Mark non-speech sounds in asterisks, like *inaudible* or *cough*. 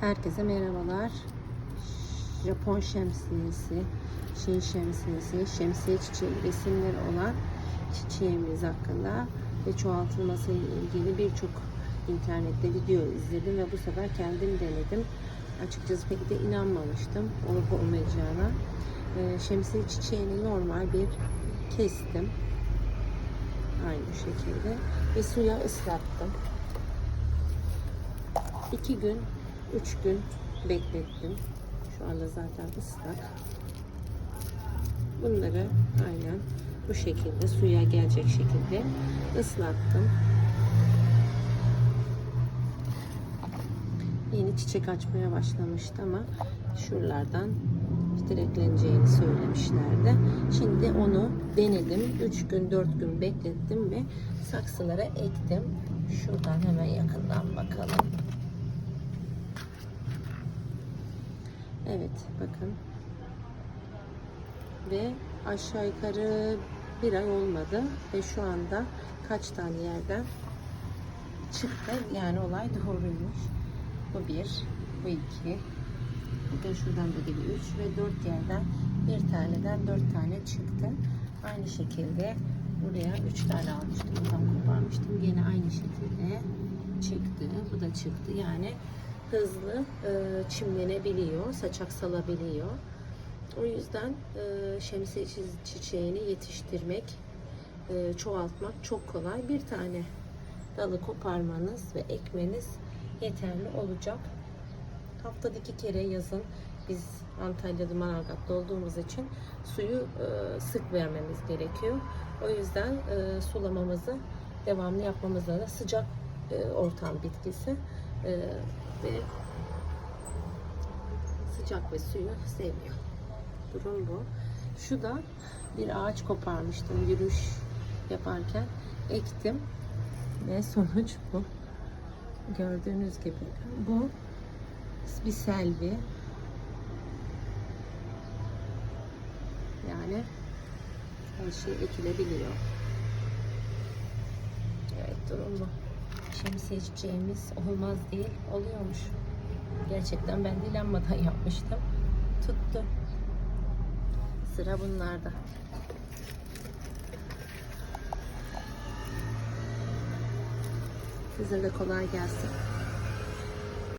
Herkese merhabalar. Japon şemsiyesi, Çin şemsiyesi, şemsiye çiçeği resimleri olan çiçeğimiz hakkında ve çoğaltılması ile ilgili birçok internette video izledim ve bu sefer kendim denedim. Açıkçası pek de inanmamıştım olup olmayacağına. Ee, şemsiye çiçeğini normal bir kestim. Aynı şekilde ve suya ıslattım. 2 gün, 3 gün beklettim. Şu anda zaten ıslak. Bunları aynen bu şekilde suya gelecek şekilde ıslattım. Yeni çiçek açmaya başlamıştı ama şuralardan direkleneceğini söylemişlerdi. Şimdi onu denedim. 3 gün 4 gün beklettim ve saksılara ektim. Şuradan hemen yakından bakalım. Evet bakın. Ve aşağı yukarı bir ay olmadı ve şu anda kaç tane yerden çıktı. Yani olay doğruymuş. Bu bir, bu iki, de şuradan da gibi üç ve dört yerden bir taneden dört tane çıktı. Aynı şekilde buraya üç tane almıştım. Buradan koparmıştım. Yine aynı şekilde çıktı. Bu da çıktı. Yani hızlı e, çimlenebiliyor, saçak salabiliyor. O yüzden e, şemsiye çi- çiçeğini yetiştirmek, e, çoğaltmak çok kolay. Bir tane dalı koparmanız ve ekmeniz yeterli olacak. Haftada iki kere yazın biz Antalya'da Manavgat'ta olduğumuz için suyu e, sık vermemiz gerekiyor. O yüzden e, sulamamızı devamlı yapmamız lazım. Sıcak e, ortam bitkisi e, ve sıcak ve suyu sevmiyor. Durum bu. Şu da bir ağaç koparmıştım yürüyüş yaparken ektim ve sonuç bu. Gördüğünüz gibi bu bir selvi. Yani her şey ekilebiliyor. Evet durum bu. Şemsiye çiçeğimiz olmaz değil, oluyormuş. Gerçekten ben de inanmadan *laughs* yapmıştım. Tuttu. Sıra bunlarda. Size de kolay gelsin.